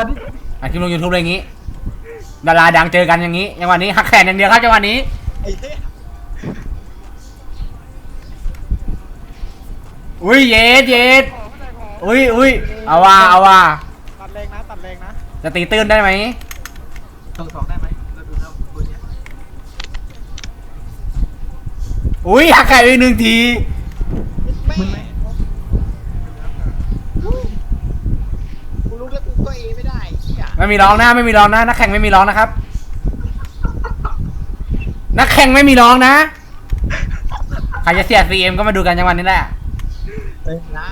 อนนี้อะคลิปลงยูทูบอะไรอย่างงี้ ดาราดังเจอกันอย่างงี้จังหวะนี้หักแขนอย่างเดียวครับจังหวะนี้ ไอ้เหี้ยอุ้ยเย็ดเย็ดขอไม่ได้ขออุ้ยอุ้ยเอาว่าเอาว่าตัดแรงนะตัดแรงนะจะตีตื้นได้ไหมสองสองได้ไหมเราดูแล้วตัวเนี้ยอุ้ยหักแขนอีกหนึ่งทีแม่มึงไหม กูลุกแล้วกูก็เอไม่ได้ ไอ้เหี้ยไม่มีร้องนะไม่มีร้องนะนักแข่งไม่มีร้องนะครับ นักแข่งไม่มีร้องนะใครจะเสียซีเอ็มก็มาดูกันจังหวะนี้แหละเอ้ยนะ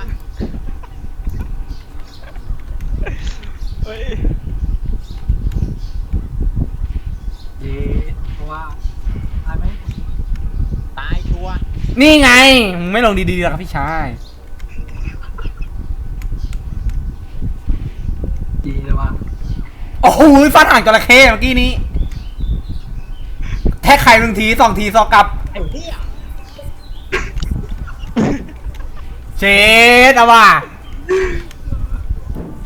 เฮ้ยเย้เพราะว่าตายไหมตายชัวร์ นี่ไงมึงไม่ลงดีๆหรอกครับพี่ชาย ดีเลยว่า โอ้โหฟันห่างจระเข้เมื่อกี้นี้ แท็กไข่หนึ่งทีสองทีสองกลับไอ้เหี้ยเชดเอาว่ะ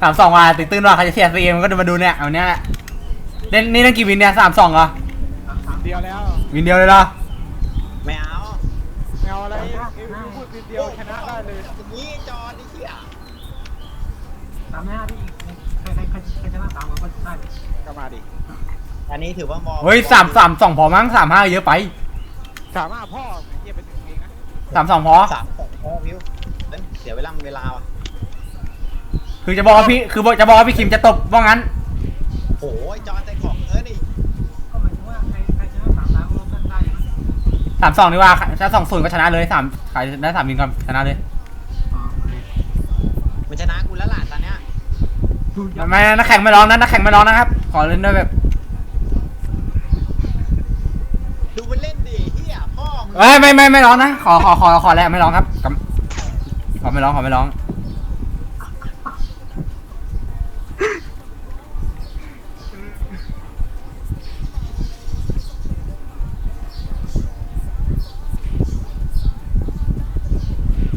สามสองว่ะติดตื้นว่ะใครจะเสียซีเอ็มก็จะมาดูเนี่ยเอาเนี้ยแหละเล่นนี่เล่นกี่วินเนี่ยสามสองเหรอสามเดียวแล้ว วินเดียวเลยเหรอ ไม่เอา เงาอะไรเอ้ยพูดนิดเดียวชนะได้เลย อย่างนี้จอไอ้เหี้ย สามหน้าพี่ใครใครใครใครชนะสามคนก็ได้ ก็มาดิ อันนี้ถือว่ามองเฮ้ยสามสามสองพอมั้งสามห้าเยอะไปสามารถพ่อเยี่ยไปถึงเองนะสามสองพอสามสองโอ้วิวเอ้ยเสียเวลาเวลาว่ะคือจะบอกว่าพี่คือบอกจะบอกว่าพี่คิมจะตบว่างั้น โอ้ยจอใจของเออนี่ก็หมายถึงว่าใครใครชนะสามสามก็ได้ไหมสามสองดีกว่าถ้าสองศูนย์ก็ชนะเลยสามใครได้สามวินก็ชนะเลยอ๋อโอเคมันชนะกูแล้วล่ะตอนเนี้ยดูยัไม่ไม่นักแข่งไม่ร้องนะนักแข่งไม่ร้องนะครับ ขอเล่นด้วยแบบ ดูมันเล่นดิเหี้ยพ่อมึง เอ้ยไม่ไม่ไม่ร้องนะขอขอขอขอแล้วไม่ร้องครับกำขอไม่ร้องขอไม่ร้อง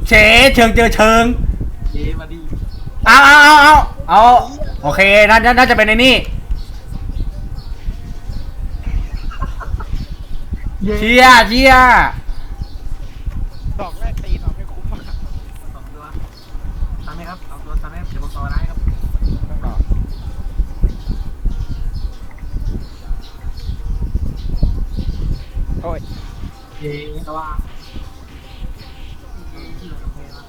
เชเชิงเจอเชิงเย้มาดีเอาเอาเอาเอาเอาโอเคน่าน่าน่าจะเป็นในนี่ เย้เชียร์เชียร์ดอกแรกตีนเอาไม่คุ้มมากสองตัวตามไหมครับเอาตัวตามไหมเดี๋ยวผมต่อได้ครับโอ้ยเย้แต่ว่าที่เราทำไปว่า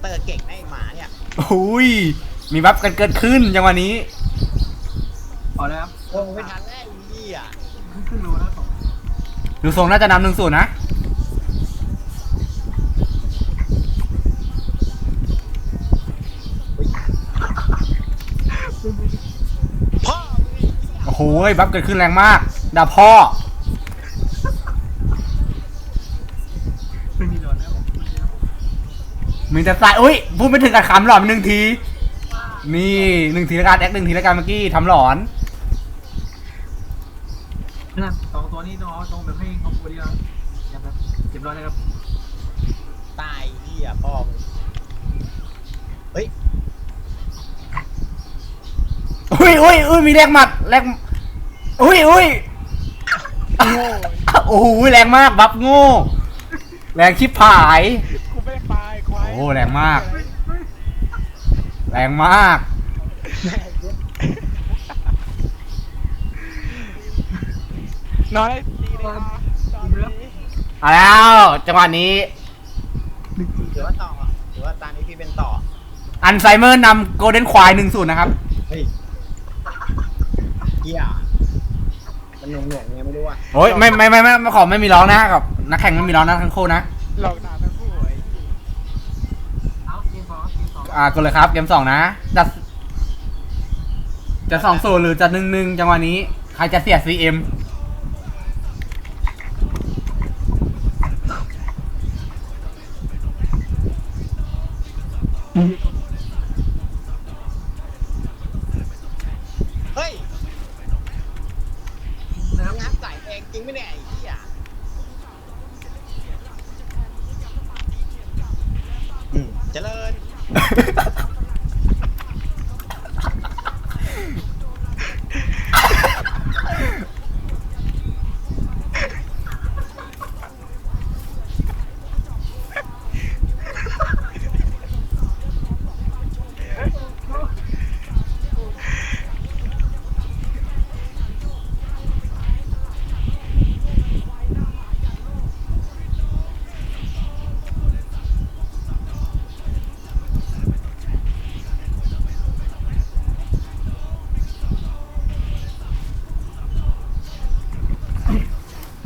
เตอร์เก่งนะไอ้หมาเนี่ย อุ้ย มีบัฟกันเกิดขึ้นจังหวะนี้ พอแล้วครับโอ้ไม่ทันแล้วไอ้เหี้ยขึ้นขึ้นรูแล้วสองดูทรงน่าจะนำหนึ่งศูนย์นะ พ่อมึงไอ้เหี้ยโอ้โหบัฟเกิดขึ้นแรงมากดาพ่อ ไม่มีโดนแล้วผมมีแต่สายอุ้ยพูดไม่ถึงกับขำหลอนหนึ่งที นี่หนึ่งทีละกันแอคหนึ่งทีละกันเมื่อกี้ทำหลอน นั่นสองตัวนี้ต้องเอาตรงแบบให้ครอบครัวเดียวอย่าแบบเจ็บร้อยเลยครับตายเหี้ยพ่อมึงเฮ้ยอุ้ยอุ้ยอุ้ยมีแรงหมัดแรงอุ้ยอุ้ยโง่โอ้โหแรงมากบัฟโง่แรงชิบหาย กูไม่ได้ปลายควายโอ้แรงมาก แรงมาก นได้ตีเลยนะตอนนี้เอาแล้วจังหวะนี้ถือว่าต่อถือว่าตอนนี้พี่เป็นต่อ อันไซเมอร์นำโกลเด้นควายหนึ่งศูนย์นะครับ เฮ้ยเหี้ยมันหน่วงหน่วงๆไงไม่รู้อะโอ้ยไม่ไม่ไม่ไม่ไม่ขอไม่มีร้องนะกับนักแข่งไม่มีร้องนะทั้งคู่นะหลอกด่าทั้งคู่ไอ้เอาเกมสองเกมสองอ่ากดเลยครับเกมสองนะจะจะสองศูนย์หรือจะหนึ่งหนึ่งจังหวะนี้ ใครจะเสียซีเอ็ม เฮ้ย นะครับ งับใส่เองจริงไม่เนี่ยไอ้เหี้ยอืมเจริญ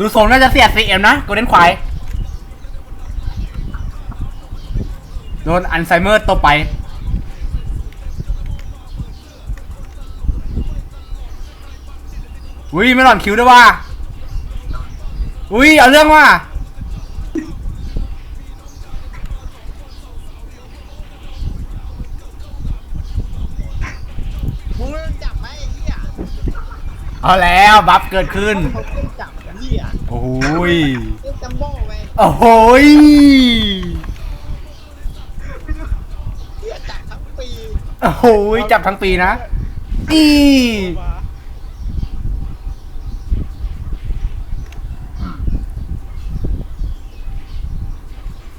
ดูทรงน่าจะเสียดสีเอ็มนะโกลเด้นควายโดนอัลไซเมอร์ตบไป อุ้ยไม่หล่อนคิวด้วยว่ะอุ้ยเอาเรื่องว่ะเอาแล้ว บัฟเกิดขึ้น โอ้ยเล่นจัมโบ้ไปโอ้โหยเหี้ยจับทั้งปีโอ้โหยจับทั้งปีนะนี่มา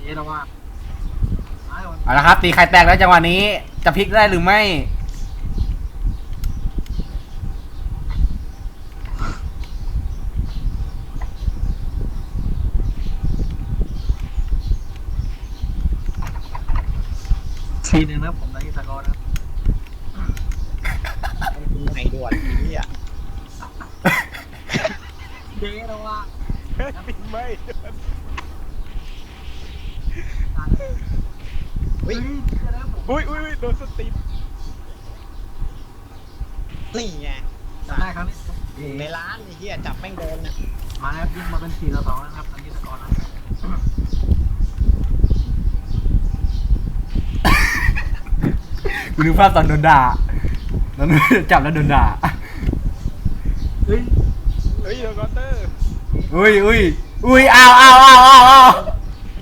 เอ๊ะเราว่าอ้าวเอาละครับ ตีไข่แตกแล้วจังหวะนี้ จะพลิกได้หรือไม่ ทีหนึ่งนะครับผมได้ที่สกอร์นะครับมันเป็นไงด่วนไอ้เหี้ยเจ๊เราว่าเฮ้ยไม่เฮ้ยอุ้ยอุ้ยอุ้ยโดนสตีมนี่ไงจะได้ครั้งนี้อยู่ในร้านไอ้เหี้ยจับแม่งเดินน่ะมาแล้วยิงมาเป็นสี่ต่อสองแล้วนะครับตอนนี้สกอร์นะ กูนึกภาพตอนโดนด่าตอนจับแล้วโดนด่าเฮ้ยเฮ้ยเดอะกอนเตอร์อุ้ยอุ้ยอุ้ยอ้าวอ้าวอ้าวอ้าวอ้าว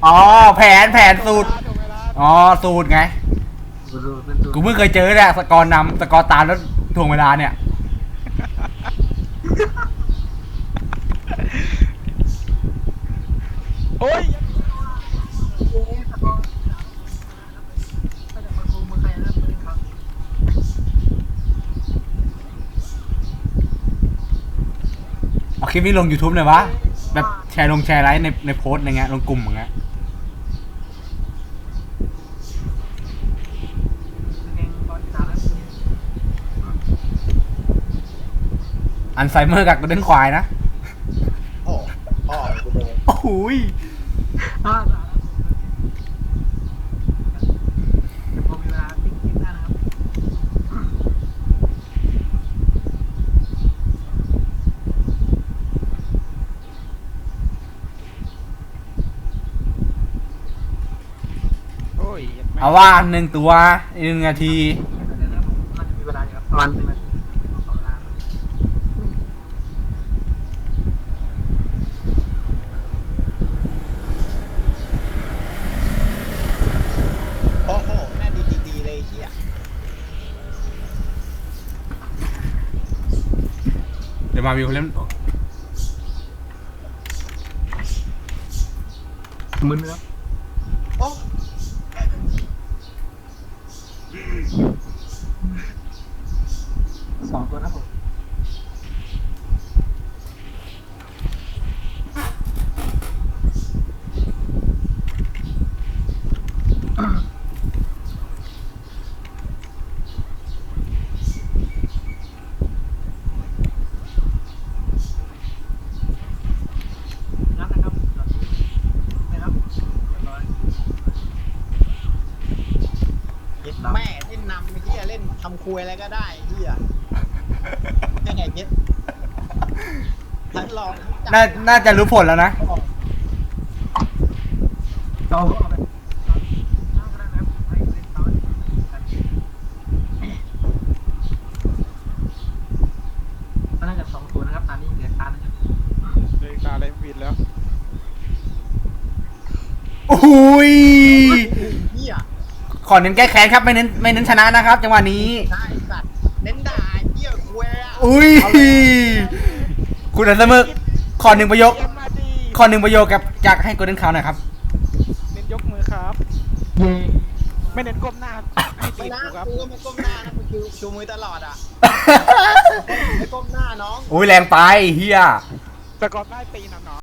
อ๋อแผนแผนสูตรถูกเวลาอ๋อสูตรไงดูดูเป็นดูกูเพิ่งเคยเจอเนี่ยสกอร์นำสกอร์ตามแล้วถ่วงเวลาเนี่ยโอ้ย เจ๊สกอร์ไม่แต่คนคงมือใครนะมือครับ เอา คลิปนี้ลง YouTube หน่อยวะ แบบแชร์ลงแชร์ไลค์ในในโพสต์อะไรเงี้ยลงกลุ่มอย่างเงี้ยเก่งบอลชาแล้วอันไซเมอร์กับกระเด้นควายนะ โอ้พ่อกูโดนโอ้โหยอ่าสามผมมีเวลาติ๊กติ๊กได้นะครับ โอ้ ยเอาว่าหนึ่งตัวหนึ่งนาทีเดี๋ยวนะผมน่าจะมีเวลาอยู่ครับประมาณหนึ่งนาทีสองเวลาโอ้โหแม่ดีดีๆเลยไอ้เหี้ยเดี๋ยวมาวิวเล่นมึนครับ โอ้ สองตัวนะผม งั้นนะครับตอนนี้นะครับเรียบร้อย เย็ดแม่เล่นนำไอ้เหี้ยเล่น ทำคุยอะไรก็ได้ไอ้เหี้ยแค่ไงเย็ดทั้งรองทั้งจับน่าน่าจะรู้ผลแล้วนะเราก็เอาไปนั่งก็ได้นะครับให้เล่นตอนก็น่าจะสองตัวนะครับตอนนี้เหลือตาหนึงครับ เลยตาอะไรวินแล้ว โอ้โหยเหี้ยขอเน้นแก้แค้นครับไม่เน้นไม่เน้นชนะนะครับ จังหวะนี้ ใช่สัตว์เน้นด่าไอ้เหี้ยคุยอะอุ้ย คุณอัศมึกขอหนึ่งประโยค เยี่ยมมาดีขอหนึ่งประโยคกับจากให้กดเด้นข่าวหน่อยครับ เน้นยกมือครับ ไม่เน้นก้มหน้าให้ตีไม่นนะกูครับ กูก็ไม่ก้มหน้านะกูชูชูมือตลอดอะไม่ก้มหน้าน้อง อุ้ยแรงไปเฮียแต่ก่อนได้ตีนน้อง